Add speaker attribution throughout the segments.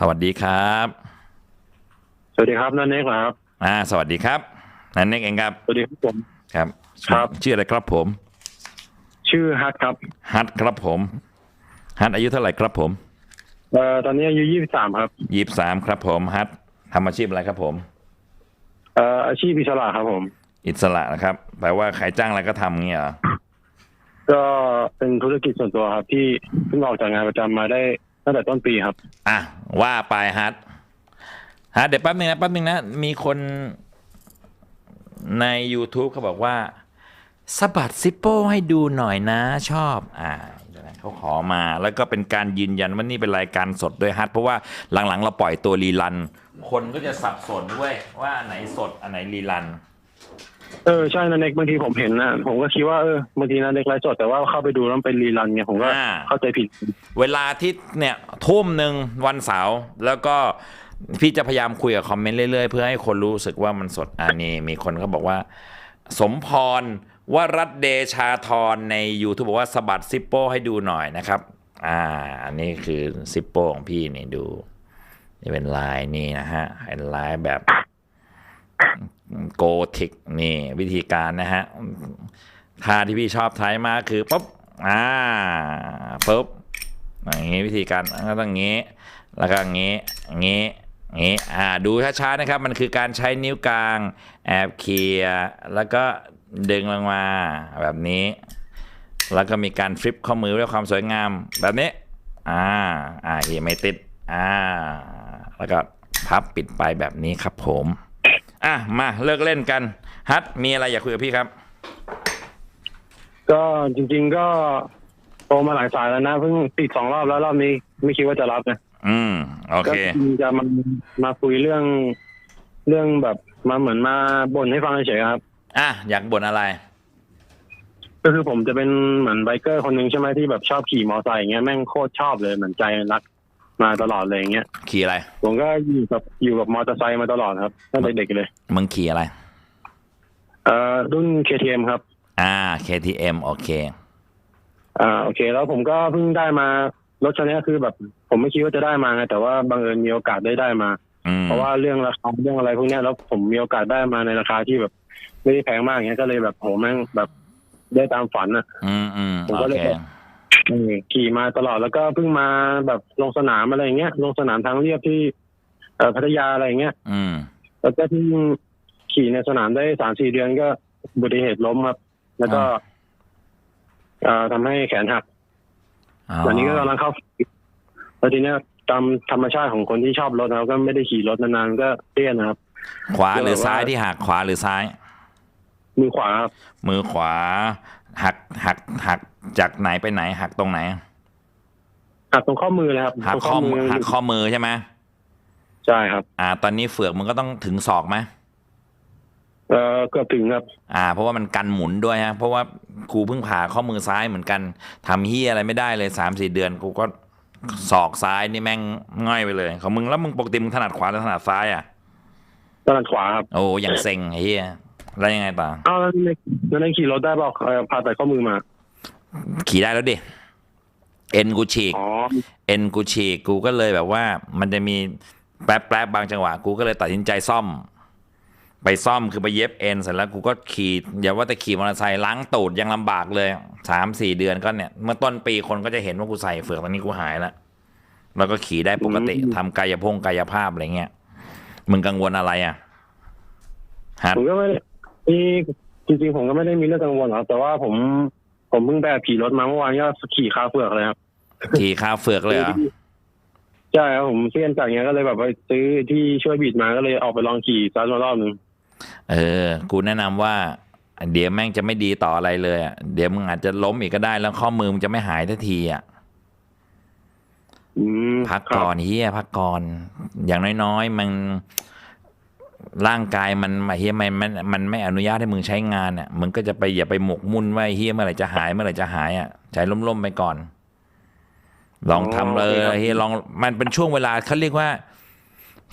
Speaker 1: สวัสดีครับ
Speaker 2: สวัสดีครับนันเน็กเหรอครับ
Speaker 1: อ่า สวัสดีครับนันเน็กเองครับ
Speaker 2: สวัสดีครับผม
Speaker 1: ครับ
Speaker 2: ครับ
Speaker 1: ชื่ออะไรครับผม
Speaker 2: ชื่อฮัทครับ
Speaker 1: ฮัทครับผม ฮัทอายุเท่าไหร่ครับผม
Speaker 2: เอ่อ ตอนนี้อายุยี่สิบสามครับ
Speaker 1: ยี่สามครับผม ฮัททำอาชีพอะไรครับผม
Speaker 2: เอ่อ อาชีพอิสระครับผม
Speaker 1: อิสระนะครับ แปลว่าใครจ้างอะไรก็ทำเงี้ยเหรอ
Speaker 2: ก็เป็นธุรกิจส่วนตัวครับที่เพิ่งออกจากงานประจำมาได้ ตั้งแต่ต้นปีครับ
Speaker 1: อะว่าไปฮัทฮัทเดี๋ยวแป๊บนึงนะแป๊บนึงนะมีคนใน YouTube เขาบอกว่าสะบัดซิปโป้ให้ดูหน่อยนะชอบอ่าเขาขอมาแล้วก็เป็นการยืนยันว่านี่เป็นรายการสดด้วยฮัทเพราะว่าหลังๆ เราปล่อยตัวรีลัน คนก็จะสับสนด้วยว่าอันไหนสดอันไหนรีลัน
Speaker 2: เออใช่นันเน็กบางทีผมเห็นนะผมก็คิดว่าเออบางทีนันเน็กไลฟ์สดแต่ว่าเข้าไปดูแล้วมันเป็นรีรันไงผมก็
Speaker 1: อ่า
Speaker 2: เข้าใจผิด
Speaker 1: เวลาที่เนี่ยทุ่มหนึ่งวันเสาร์แล้วก็พี่จะพยายามคุยกับคอมเมนต์เรื่อยๆ เพื่อให้คนรู้สึกว่ามันสดอ่านี่มีคนเขาบอกว่า สมพรวรัตน์เดชาธรใน YouTube บอกว่าสะบัดซิปโป้ให้ดูหน่อยนะครับ อ่าอันนี้คือซิปโป้ของพี่นี่ดู นี่เป็นลายนี่นะฮะเป็นลายแบบ โกธิกนี่วิธีการนะฮะท่าที่พี่ชอบใช้มากคือปุ๊บอ่าปุ๊บอย่างงี้วิธีการก็ต้องงี้ แล้วก็งี้งี้งี้อ่าดูช้าๆนะครับ มันคือการใช้นิ้วกลางแอบเคลียร์แล้วก็ดึงลงมาแบบนี้ แล้วก็มีการฟลิปข้อมือด้วยความสวยงามแบบนี้อ่าอ่าเฮียไม่ติดอ่าแล้วก็พับปิดไปแบบนี้ครับผม อะมาเลิกเล่นกัน ฮัทมีอะไรอยากคุยกับพี่ครับ
Speaker 2: ก็จริง ๆก็โทรมาหลายสายแล้วนะเพิ่งติดสองรอบแล้วรอบนี้ไม่คิดว่าจะรับนะ
Speaker 1: อืมโอ
Speaker 2: ก็
Speaker 1: เค
Speaker 2: จะมามาคุยเรื่องเรื่องแบบมาเหมือนมาบ่นให้ฟังเฉยๆครับ
Speaker 1: อะอยากบ่นอะไร
Speaker 2: ก็คือผมจะเป็นเหมือนไบเกอร์คนหนึ่งใช่ไหมที่แบบชอบขี่มอเตอร์ไซค์อย่างเงี้ยแม่งโคตรชอบเลยเหมือนใจรัก มาตลอดเลยอย่างเงี้ย
Speaker 1: ขี่อะไร
Speaker 2: ผมก็อยู่กับอยู่กับมอเตอร์ไซค์มาตลอดครับตั้งแต่เด็กเลย
Speaker 1: มึงขี่อะไร
Speaker 2: เอ่อรุ่น KTM ครับ
Speaker 1: อ่า KTM โอเค
Speaker 2: อ่าโอเค แล้วผมก็เพิ่งได้มารถคันนี้คือแบบ ผมไม่คิดว่าจะได้มาไงแต่ว่าบังเอิญมีโอกาสได้ได้มา
Speaker 1: อืม
Speaker 2: เพราะว่าเรื่องราคาเรื่องอะไรพวกเนี้ยแล้วผมมีโอกาสได้มาในราคาที่แบบ ไม่ได้แพงมากอย่างเงี้ยก็เลยแบบโหแม่งแบบได้ตามฝันอะ
Speaker 1: อืมอืม
Speaker 2: ผม
Speaker 1: โอ
Speaker 2: ก็เลย
Speaker 1: เค
Speaker 2: แบบเออ ขี่มาตลอดแล้วก็เพิ่งมาแบบลงสนามอะไรอย่างเงี้ยลงสนามทางเรียบที่เอ่อพัทยาอะไรอย่างเงี้ย
Speaker 1: อืม
Speaker 2: แล้วก็เพิ่งขี่ในสนามได้สามสี่เดือนก็อุบัติเหตุล้มครับ แล้วก็
Speaker 1: อ่า
Speaker 2: เอ่อทำให้แขนหัก
Speaker 1: อ๋อ
Speaker 2: วันนี้ก็กำลังเข้าฝึกแล้วทีเนี้ยตามธรรมชาติของคนที่ชอบรถนะครับก็ไม่ได้ขี่รถนานๆก็เตี้ยนะครับ
Speaker 1: ขวาหรือ
Speaker 2: เดี๋ยวว่า
Speaker 1: ซ้ายที่หักขวาหรือซ้าย
Speaker 2: มือขวาครับ
Speaker 1: มือขวา หักหักหักจากไหนไปไหน หักตรงไหน
Speaker 2: หักตรงข้อมือเลยครับ
Speaker 1: หัก
Speaker 2: ตรง
Speaker 1: ข้อมือหักข้อมือใช่ไหม
Speaker 2: ใช่ครับ
Speaker 1: อ่า ตอนนี้เฟือกมันก็ต้องถึงศอกไหม
Speaker 2: เอ่อเกือบถึงครับ
Speaker 1: อ่า เพราะว่ามันกันหมุนด้วยฮะเพราะว่ากูเพิ่งผ่าข้อมือซ้ายเหมือนกันทำเฮียอะไรไม่ได้เลยสามสี่เดือนกูก็ศอกซ้ายนี่แม่งง่อยไปเลยของมึงแล้วมึงปกติมึงถนัดขวาหรือถนัดซ้ายอะ
Speaker 2: ตอนขวาครับ
Speaker 1: โอ้ยังเซ็งไอ้เฮีย แล้วยังไงต่อ
Speaker 2: อ้าวแล้วในแล้วในขี่รถได้บอกเอ่อผ่าตัดข้อมือมา
Speaker 1: ขี่ได้แล้วดิเอ็นกูฉีก
Speaker 2: อ๋อ
Speaker 1: เอ็นกูฉีกกูก็เลยแบบว่า มันจะมีแป๊บแป๊บบางจังหวะ กูก็เลยตัดสินใจซ่อม ไปซ่อมคือไปเย็บเอ็นเสร็จแล้วกูก็ขี่อย่าว่าแต่ขี่มอเตอร์ไซค์ล้างตูดยังลำบากเลยสามสี่เดือนก็เนี่ย เมื่อต้นปีคนก็จะเห็นว่ากูใส่เฟือกตอนนี้กูหายแล้วแล้วก็ขี่ได้ปกติทำกายพงกายภาพอะไรเงี้ยมึงกังวลอะไรอะฮะ
Speaker 2: ผมก็ไม่ได้ มีจริงๆผมก็ไม่ได้มีเรื่องกังวลหรอกแต่ว่าผมผมเพิ่งไปขี่รถมาเมื่อวานก็ขี่คาเฟือกเลยครับ
Speaker 1: ขี่คาเฟือกเลยเหรอ
Speaker 2: ใช่ครับผมเสี้ยนจากเงี้ยก็เลยแบบไปซื้อที่ช่วยบีดมาก็เลยออกไปลองขี่ซ้ำมารอบหนึ่ง
Speaker 1: เออ กูแนะนำว่า เดี๋ยวแม่งจะไม่ดีต่ออะไรเลยอะเดี๋ยวมึงอาจจะล้มอีกก็ได้แล้วข้อมือมึงจะไม่หายทันทีอะ
Speaker 2: อืม
Speaker 1: พัก
Speaker 2: ครับ
Speaker 1: ก่อนเฮียพักก่อนอย่างน้อยๆ มัน ร่างกายมันเฮียมันมันมันไม่อนุญาตให้มึงใช้งานอะมึงก็จะไปอย่าไปหมกมุ่นว่าเฮียเมื่อไหร่จะหายเมื่อไหร่จะหายอะใจล้มๆไปก่อน ลองทำเลยเฮียลองมันเป็นช่วงเวลาเขาเรียกว่า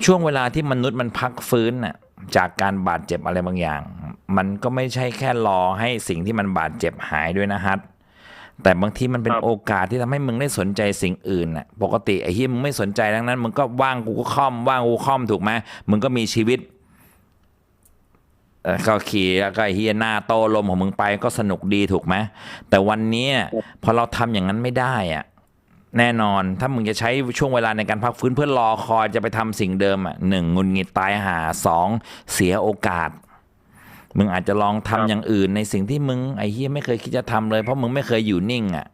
Speaker 1: ช่วงเวลาที่มนุษย์มันพักฟื้นน่ะ จากการบาดเจ็บอะไรบางอย่าง มันก็ไม่ใช่แค่รอให้สิ่งที่มันบาดเจ็บหายด้วยนะฮัทแต่บางทีมันเป็น
Speaker 2: ครับ
Speaker 1: โอกาสที่ทำให้มึงได้สนใจสิ่งอื่นน่ะ ปกติไอ้เฮียมึงไม่สนใจดังนั้น มึงก็ว่างกูก็ค่อมว่างกูค่อมถูกไหมมึงก็มีชีวิตเอ่อ ก็ขี่แล้วก็ไอ้เฮียหน้าโตลมของมึงไปก็สนุกดีถูกไหมแต่วันนี้พอเราทำอย่างนั้นไม่ได้อะแน่นอนถ้ามึงจะใช้ช่วงเวลาในการพักฟื้นเพื่อรอคอยจะไปทำสิ่งเดิมอะหนึ่งงุนงิดตายหาสองเสียโอกาส มึงอาจจะลองทำ
Speaker 2: ครับ
Speaker 1: อย่างอื่นในสิ่งที่มึงไอ้เฮียไม่เคยคิดจะทำเลย เพราะมึงไม่เคยอยู่นิ่งอะ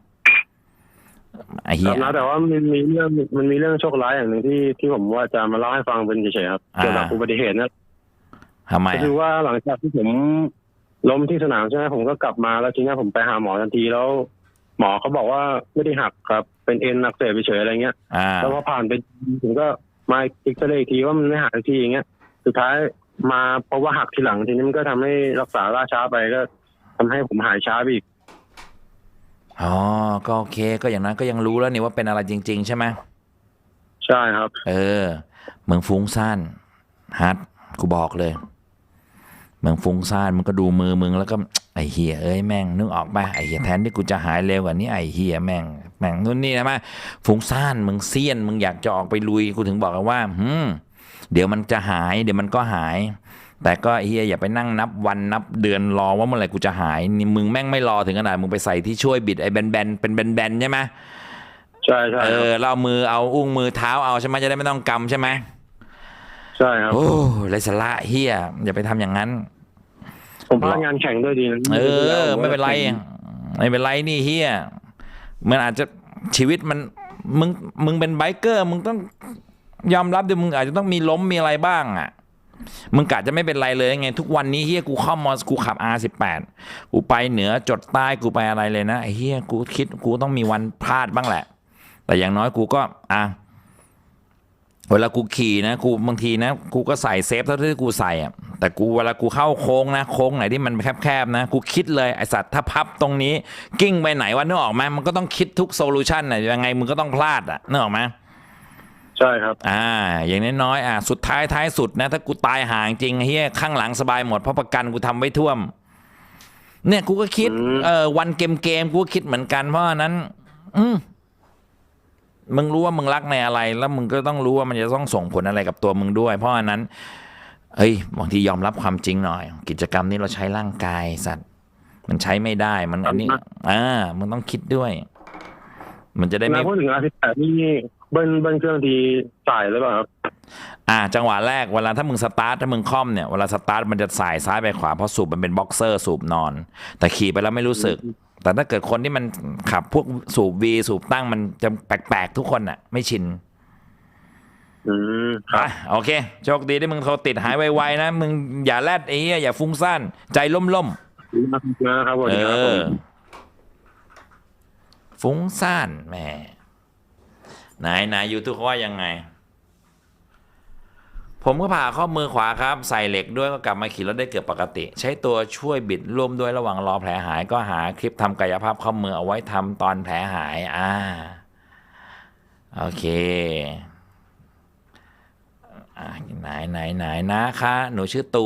Speaker 1: ไอ้เฮี
Speaker 2: ค
Speaker 1: ย
Speaker 2: รับนะแต่ว่ามันมีเรื่องมันมีเรื่องโชคร้ายอย่างหนึ่งที่ที่ผมว่าจะมาเล่าให้ฟังเป็นเฉยๆครับ
Speaker 1: อ่า
Speaker 2: เกี่ยวกับอุบัติเหตุนะ
Speaker 1: ทำไม
Speaker 2: ก็
Speaker 1: อะ
Speaker 2: คือว่าหลังจากที่ผมล้มที่สนามใช่ไหมผมก็กลับมาแล้วทีนี้ผมไปหาหมอทันทีแล้ว หมอเขาบอกว่าไม่ได้หักครับ เป็นเอ็นอักเสบเฉยๆอะไรเงี้ย
Speaker 1: อ่า
Speaker 2: แล้วพอผ่านไปผมก็มาเอ็กซเรย์อีกทีว่ามันไม่หักทีอย่างเงี้ย สุดท้ายมาเพราะว่าหักทีหลังทีนี้มันก็ทำให้รักษาล่าช้าไปก็ทำให้ผมหายช้าไปอีก
Speaker 1: อ๋อก็โอเคก็อย่างนั้นก็ยังรู้แล้วนี่ว่าเป็นอะไรจริง ๆ ใช่ไหม
Speaker 2: ใช่ครับ
Speaker 1: เออมึงฟุ้งซ่านฮัทกูบอกเลย มึงฟุ้งซ่านมึงก็ดูมือมึงแล้วก็ไอ้เฮียเอ้ยแม่งนึกออกปะไอ้เฮียแทนที่กูจะหายเร็วกว่านี้ไอ้เฮียแม่งแม่งนู่นนี่นะมาฟุ้งซ่านมึงเซียนมึงอยากจะออกไปลุยกูถึงบอกกันว่าหืมเดี๋ยวมันจะหาย เดี๋ยวมันก็หาย แต่ก็ไอ้เฮียอย่าไปนั่งนับวันนับเดือนรอว่าเมื่อไหร่กูจะหายนี่มึงแม่งไม่รอถึงขนาดมึงไปใส่ที่ช่วยบิดไอ้แบนๆเป็นแบนๆใช่ไหม
Speaker 2: ใช่ใช่
Speaker 1: เอ
Speaker 2: ครับ
Speaker 1: อเราเอามือเอาอุ้งมือเท้าเอาใช่ไหมจะได้ไม่ต้องกำใช่ไหม
Speaker 2: ใช่ครับ
Speaker 1: โอ้ไรสาระเฮียอย่าไปทำอย่างนั้น
Speaker 2: ผมพลาดงานแข่งด้วยดีนะ
Speaker 1: เออ ไม่เป็นไรไม่เป็นไรนี่เฮียมันอาจจะชีวิตมันมึงมึงเป็นไบเกอร์ มึงต้องยอมรับดิมึงอาจจะต้องมีล้มมีอะไรบ้างอะมึงกะจะไม่เป็นไรเลยไง ทุกวันนี้เฮียกูเข้ามอกูขับ R18 กูไปเหนือจดใต้กูไปอะไรเลยนะไอ้เฮียกูคิดกูต้องมีวันพลาดบ้างแหละ แต่อย่างน้อยกูก็อะ เวลากูขี่นะกูบางทีนะกูก็ใส่เซฟเท่าที่กูใส่อะแต่กูเวลากูเข้าโค้งนะโค้งไหนที่มันแคบๆนะกูคิดเลยไอสัตว์ถ้าพับตรงนี้ กิ้งไปไหนวะนึกออกไหมมันก็ต้องคิดทุกโซลูชันน่ะยังไงมึงก็ต้องพลาดอะนึกออกไหม
Speaker 2: ใช่ครับ
Speaker 1: อ่า อย่างน้อยๆอะสุดท้ายท้ายสุดนะ ถ้ากูตายห่างจริงเฮียข้างหลังสบายหมดเพราะประกันกูทำไว้ท่วม เนี่ยกูก็คิด
Speaker 2: อืม
Speaker 1: เออวันเกมเกมๆกูก็คิดเหมือนกันเพราะฉะนั้น อืม มึงรู้ว่ามึงรักในอะไร แล้วมึงก็ต้องรู้ว่ามันจะต้องส่งผลอะไรกับตัวมึงด้วย เพราะฉะนั้นเฮ้ยบางทียอมรับความจริงหน่อย กิจกรรมนี้เราใช้ร่างกายสัตว์ มันใช้ไม่ได้ มันอันนี้อ่ามึงต้องคิดด้วย มันจะได้
Speaker 2: แล้
Speaker 1: ไม่
Speaker 2: วพูดถึงอาทิตย์แปดนี่ เบิ้ลเบิ้ลเครื่องทีสายหรือเปล่าครับ
Speaker 1: อ่า จังหวะแรกเวลาถ้ามึงสตาร์ทถ้ามึงคล่อมเนี่ยเวลาสตาร์ทมันจะสายซ้ายไปขวาเพราะสูบมันเป็นบ็อกเซอร์สูบนอน แต่ขี่ไปแล้วไม่รู้สึก แต่ถ้าเกิดคนที่มันขับพวกสูบวีสูบตั้งมันจะแปลกๆทุกคนอะ ไม่ชิน
Speaker 2: อืมครับ
Speaker 1: อะโอเคโชคดีที่มึงโทรติดหายไวๆนะ มึงอย่าแลดไอ้เหี้ยอย่าฟุ้งซ่านใจล่มๆ
Speaker 2: นะครับสวัส
Speaker 1: เอ
Speaker 2: ดีครับผม
Speaker 1: อฟุ้งซ่านแหม่ ไหนไหนยูทูบเขาว่ายังไง ผมก็ผ่าข้อมือขวาครับ ใส่เหล็กด้วยก็กลับมาขี่รถได้เกือบปกติ ใช้ตัวช่วยบิดร่วมด้วยระหว่างรอแผลหาย ก็หาคลิปทำกายภาพข้อมือเอาไว้ทำตอนแผลหายอ่าโอเคอ่าไหนไหนไหนนะคะ หนูชื่อตู